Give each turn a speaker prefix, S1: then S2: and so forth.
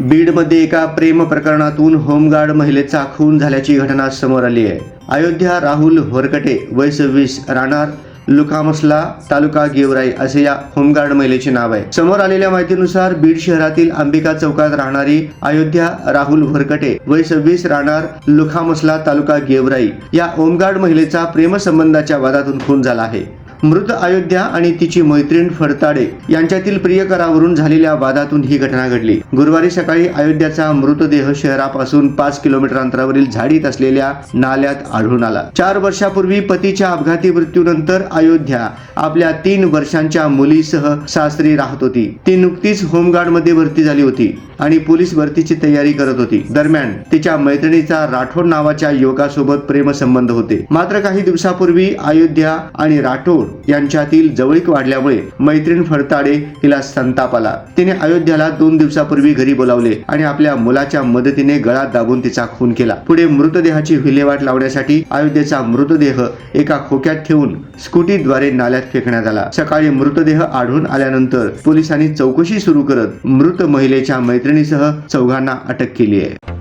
S1: बीडमध्ये एका प्रेम प्रकरणातून होमगार्ड महिलेचा खून झाल्याची घटना समोर आली आहे. अयोध्या राहुल होरकटे वय सव्वीस राहणार लुकामसला तालुका गेवराई असे या होमगार्ड महिलेचे नाव आहे. समोर आलेल्या माहितीनुसार बीड शहरातील अंबिका चौकात राहणारी अयोध्या राहुल भरकटे वय सव्वीस राहणार लुखामसला तालुका गेवराई या होमगार्ड महिलेचा प्रेमसंबंधाच्या वादातून खून झाला आहे. मृत अयोध्या आणि तिची मैत्रीण फडताडे यांच्यातील प्रियकरावरून झालेल्या वादातून ही घटना घडली. गुरुवारी सकाळी अयोध्याचा मृतदेह शहरापासून पाच किलोमीटर अंतरावरील झाडीत असलेल्या नाल्यात आढळून आला. चार वर्षापूर्वी पतीच्या अपघाती मृत्यूनंतर अयोध्या आपल्या तीन वर्षांच्या मुलीसह सासरी राहत होती. ती नुकतीच होमगार्डमध्ये भरती झाली होती आणि पोलीस भरतीची तयारी करत होती. दरम्यान तिच्या मैत्रिणीचा राठोड नावाच्या युवकासोबत प्रेमसंबंध होते. मात्र काही दिवसापूर्वी अयोध्या आणि राठोड यांच्यातील जवळीक वाढल्यामुळे मैत्रीण फडताडे हिला संताप आला. तिने अयोध्याला दोन दिवसापूर्वी घरी बोलावले आणि आपल्या मुलाच्या मदतीने गळा दाबून तिचा खून केला. पुढे मृतदेहाची विल्हेवाट लावण्यासाठी अयोध्येचा मृतदेह एका खोक्यात ठेवून स्कूटीद्वारे नाल्यात फेकण्यात आला. सकाळी मृतदेह आढळून आल्यानंतर पोलिसांनी चौकशी सुरू करत मृत महिलेच्या मैत्रिणीसह चौघांना अटक केली आहे.